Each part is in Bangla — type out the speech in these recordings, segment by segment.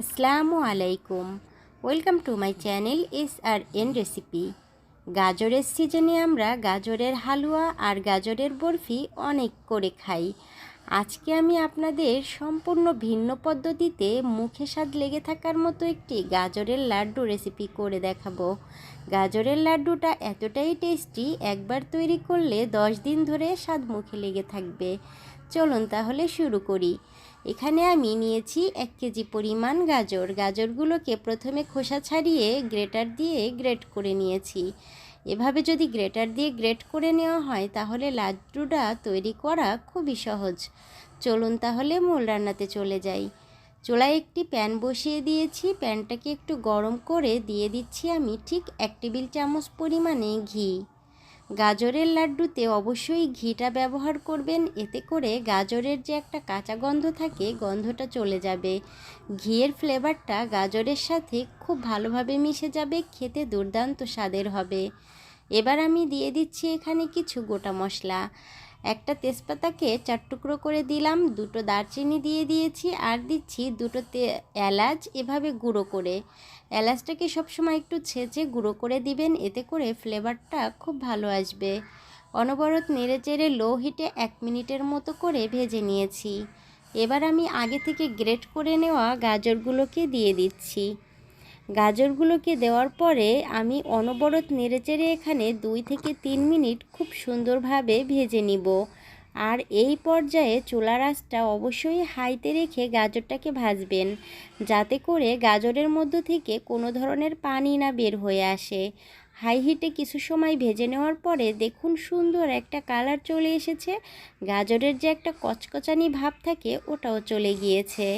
আসসালামু আলাইকুম। Welcome to my channel S R N recipe গাজরের সিজনে আমরা গাজরের হালুয়া আর গাজরের বরফি অনেক করে খাই। আজকে আমি আপনাদের সম্পূর্ণ ভিন্ন পদ্ধতিতে মুখে স্বাদ লেগে থাকার মতো একটি গাজরের লাড্ডু রেসিপি করে দেখাবো। গাজরের লাড্ডুটা এতটাই টেস্টি একবার তৈরি করলে দশ দিন ধরে স্বাদ মুখে লেগে থাকবে। চলুন তাহলে শুরু করি। এখানে আমি নিয়েছি এক কেজি পরিমাণ গাজর। গাজরগুলোকে প্রথমে খোসা ছাড়িয়ে গ্রেটার দিয়ে গ্রেট করে নিয়েছি। এভাবে যদি গ্রেটার দিয়ে গ্রেট করে নেওয়া হয়, তাহলে লাড্ডুটা তৈরি করা খুবই সহজ। চলুন তাহলে মূল রান্নাতে চলে যাই। চুলায় একটি প্যান বসিয়ে দিয়েছি। প্যানটাকে একটু গরম করে দিয়ে দিচ্ছি আমি ঠিক এক টেবিল চামচ পরিমাণে ঘি। গাজরের লাড্ডুতে অবশ্যই ঘিটা ব্যবহার করবেন। এতে করে গাজরের যে একটা কাঁচা গন্ধ থাকে, গন্ধটা চলে যাবে। ঘিয়ের ফ্লেভারটা গাজরের সাথে খুব ভালোভাবে মিশে যাবে, খেতে দুর্দান্ত স্বাদের হবে। এবার আমি দিয়ে দিচ্ছি এখানে কিছু গোটা মশলা। একটা তেজপাতাকে চার টুকরো করে দিলাম, দুটো দারচিনি দিয়ে দিয়েছি, আর দিচ্ছি দুটো তে, এলাচ এভাবে গুঁড়ো করে। এলাচটাকে সবসময় একটু ছেঁচে গুঁড়ো করে দিবেন, এতে করে ফ্লেভারটা খুব ভালো আসবে। অনবরত নেড়ে চেড়ে লো হিটে এক মিনিটের মতো করে ভেজে নিয়েছি। এবার আমি আগে থেকে গ্রেট করে নেওয়া গাজরগুলোকে দিয়ে দিচ্ছি। গাজরগুলোকে দেওয়ার পরে আমি অনবরত নেড়েচেড়ে এখানে দুই থেকে তিন মিনিট খুব সুন্দরভাবে ভেজে নিব। আর এই পর্যায়ে চুলার আঁচটা অবশ্যই হাইতে রেখে গাজরটাকে ভাজবেন, যাতে করে গাজরের মধ্য থেকে কোনো ধরনের পানি না বের হয়ে আসে। হাই হিটে কিছু সময় ভেজে নেওয়ার পরে দেখুন সুন্দর একটা কালার চলে এসেছে। গাজরের যে একটা কচকচানি ভাব থাকে, ওটাও চলে গিয়েছে।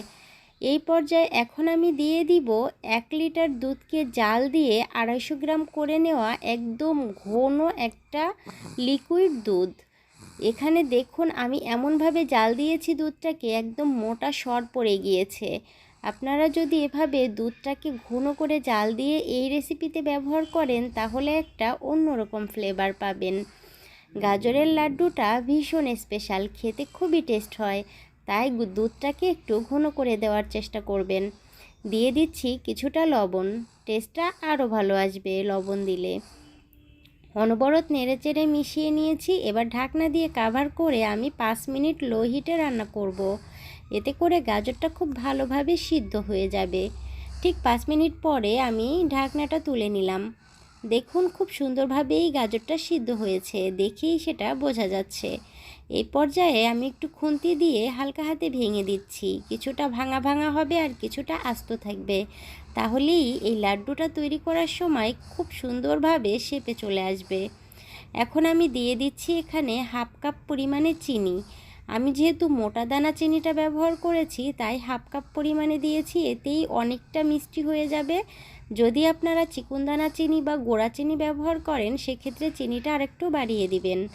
এই পর্যায়ে এখন আমি দিয়ে দিব এক লিটার দুধকে জাল দিয়ে আড়াইশো গ্রাম করে নেওয়া একদম ঘন একটা লিকুইড দুধ। এখানে দেখুন আমি এমনভাবে জাল দিয়েছি দুধটাকে, একদম মোটা সর পড়ে গিয়েছে। আপনারা যদি এভাবে দুধটাকে ঘন করে জাল দিয়ে এই রেসিপিতে ব্যবহার করেন, তাহলে একটা অন্যরকম ফ্লেভার পাবেন। গাজরের লাড্ডুটা ভীষণ স্পেশাল, খেতে খুবই টেস্ট হয়। তাই দুধটাকে একটু ঘন করে দেওয়ার চেষ্টা করবেন। দিয়ে দিচ্ছি কিছুটা লবণ। টেস্টটা আরও ভালো আসবে লবণ দিলে। অনবরত নেড়েচেড়ে মিশিয়ে নিয়েছি। এবার ঢাকনা দিয়ে কাভার করে আমি পাঁচ মিনিট লো হিটে রান্না করব। এতে করে গাজরটা খুব ভালোভাবে সিদ্ধ হয়ে যাবে। ঠিক পাঁচ মিনিট পরে আমি ঢাকনাটা তুলে নিলাম। দেখুন খুব সুন্দরভাবেই গাজরটা সিদ্ধ হয়েছে। দেখেই সেটা বোঝা যাচ্ছে। এই পর্যায়ে আমি একটু খুন্তি দিয়ে হালকা হাতে ভেঙে দিচ্ছি। কিছুটা ভাঙা ভাঙা হবে আর কিছুটা আস্ত থাকবে। তাহলেই এই লাড্ডুটা তৈরি করার সময় খুব সুন্দরভাবে শেপে চলে আসবে। এখন আমি দিয়ে দিচ্ছি এখানে হাফ কাপ পরিমাণে চিনি। আমি যেহেতু মোটা দানা চিনিটা ব্যবহার করেছি, তাই হাফ কাপ পরিমাণে দিয়েছি, এতেই অনেকটা মিষ্টি হয়ে যাবে। যদি আপনারা চিকুনদানা চিনি বা গোড়া চিনি ব্যবহার করেন, সেক্ষেত্রে চিনিটা আরেকটু বাড়িয়ে দিবেন।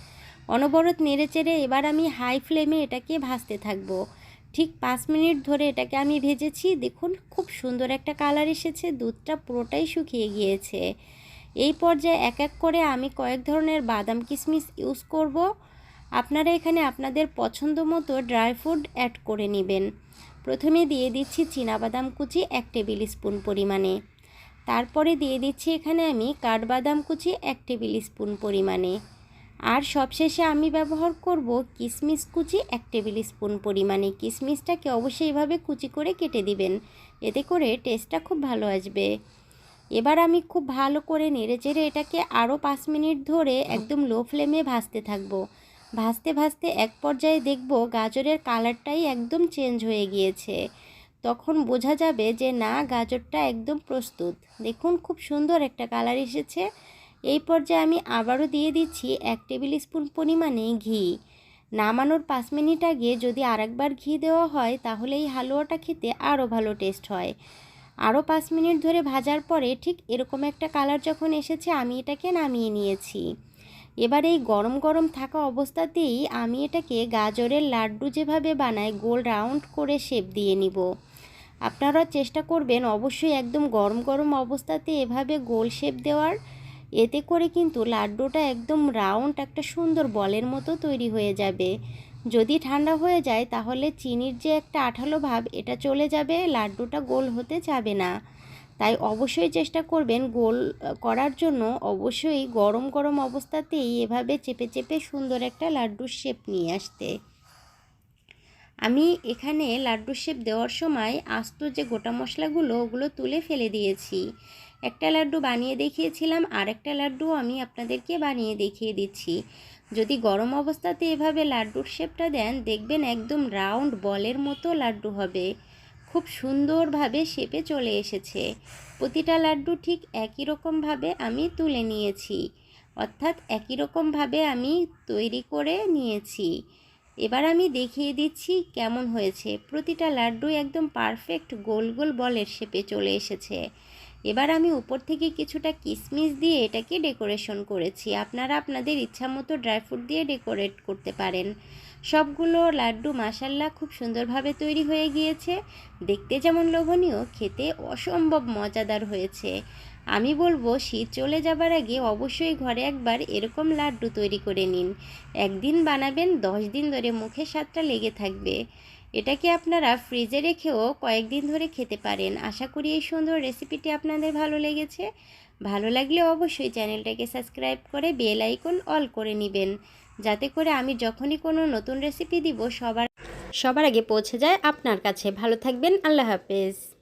অনবরত নেড়ে চেড়ে এবার আমি হাই ফ্লেমে এটাকে ভাজতে থাকব। ঠিক পাঁচ মিনিট ধরে এটাকে আমি ভেজেছি। দেখুন, খুব সুন্দর একটা কালার এসেছে। দুধটা পুরোটাই শুকিয়ে গিয়েছে। এই পর্যায়ে এক এক করে আমি কয়েক ধরনের বাদাম কিশমিশ ইউজ করব। আপনারা এখানে আপনাদের পছন্দ মতো ড্রাই ফ্রুট অ্যাড করে নেবেন। প্রথমে দিয়ে দিচ্ছি বাদাম কুচি এক টেবিল স্পুন পরিমাণে। তারপরে দিয়ে দিচ্ছি এখানে আমি কাঠবাদাম কুচি এক টেবিল স্পুন পরিমাণে। আর সবশেষে আমি ব্যবহার করব কিশমিশ কুচি এক টেবিল স্পুন পরিমাণে। কিশমিশটাকে অবশ্যই এভাবে কুচি করে কেটে দিবেন, এতে করে টেস্টটা খুব ভালো আসবে। এবার আমি খুব ভালো করে নেড়ে চেড়ে এটাকে আরও পাঁচ মিনিট ধরে একদম লো ফ্লেমে ভাজতে থাকব। ভাজতে ভাজতে এক পর্যায়ে দেখব গাজরের কালারটাই একদম চেঞ্জ হয়ে গিয়েছে। তখন বোঝা যাবে যে না, গাজরটা একদম প্রস্তুত। দেখুন, খুব সুন্দর একটা কালার এসেছে। এই পর্যায়ে আমি আবারও দিয়ে দিচ্ছি এক টেবিল স্পুন পরিমাণে ঘি। নামানোর পাঁচ মিনিট আগে যদি আরেকবার ঘি দেওয়া হয়, তাহলে এই হালুয়াটা খেতে আরও ভালো টেস্ট হয়। আরও পাঁচ মিনিট ধরে ভাজার পরে ঠিক এরকম একটা কালার যখন এসেছে, আমি এটাকে নামিয়ে নিয়েছি। এবার এই গরম গরম থাকা অবস্থাতেই আমি এটাকে গাজরের লাড্ডু যেভাবে বানাই গোল রাউন্ড করে শেপ দিয়ে নিব। আপনারা চেষ্টা করবেন অবশ্যই একদম গরম গরম অবস্থাতে এভাবে গোল শেপ দেওয়ার এতে করে কিন্তু লাড্ডুটা একদম রাউন্ড একটা সুন্দর বলের মতো তৈরি হয়ে যাবে। যদি ঠান্ডা হয়ে যায়, তাহলে চিনির যে একটা আঠালো ভাব, এটা চলে যাবে, লাড্ডুটা গোল হতে যাবে না। তাই অবশ্যই চেষ্টা করবেন গোল করার জন্য। অবশ্যই গরম গরম অবস্থাতেই এভাবে চেপে চেপে সুন্দর একটা লাড্ডুর শেপ নিয়ে আসতে। আমি এখানে লাড্ডু শেপ দেওয়ার সময় আস্ত যে গোটা মশলাগুলো, ওগুলো তুলে ফেলে দিয়েছি। একটা লাড্ডু বানিয়ে দেখিয়েছিলাম আর একটা লাড্ডু আমি আপনাদেরকে বানিয়ে দেখিয়ে দিচ্ছি। যদি গরম অবস্থাতে এভাবে লাড্ডুর শেপটা দেন, দেখবেন একদম রাউন্ড বলের মতো লাড্ডু হবে। খুব সুন্দরভাবে শেপে চলে এসেছে। প্রতিটা লাড্ডু ঠিক একই রকমভাবে আমি তুলে নিয়েছি। অর্থাৎ একই রকমভাবে আমি তৈরি করে নিয়েছি। এবার আমি দেখিয়ে দিচ্ছি কেমন হয়েছে। প্রতিটা লাড্ডু একদম পারফেক্ট গোল গোল বলের শেপে চলে এসেছে। এবার আমি উপর থেকে কিছুটা কিশমিশ দিয়ে এটাকে ডেকোরেশন করেছি। আপনারা আপনাদের ইচ্ছা মতো ড্রাই ফ্রুট দিয়ে ডেকোরেট করতে পারেন। সবগুলো লাড্ডু মাসাল্লা খুব সুন্দরভাবে তৈরি হয়ে গিয়েছে। দেখতে যেমন লোভনীয়, খেতে অসম্ভব মজাদার হয়েছে। আমি বলব, শীত চলে যাবার আগে অবশ্যই ঘরে একবার এরকম লাড্ডু তৈরি করে নিন। একদিন বানাবেন, দশ দিন ধরে মুখে স্বাদটা লেগে থাকবে। এটাকে আপনারা ফ্রিজে রেখেও কয়েকদিন ধরে খেতে পারেন? আশা করি এই সুন্দর রেসিপিটি আপনাদের ভালো লেগেছে। ভালো লাগলে অবশ্যই চ্যানেলটাকে সাবস্ক্রাইব করে বেল আইকন অল করে নেবেন। যাতে করে আমি যখনই কোনো নতুন রেসিপি দিব, সবার সবার আগে পৌঁছে যায় আপনার কাছে। ভালো থাকবেন, আল্লাহ হাফেজ।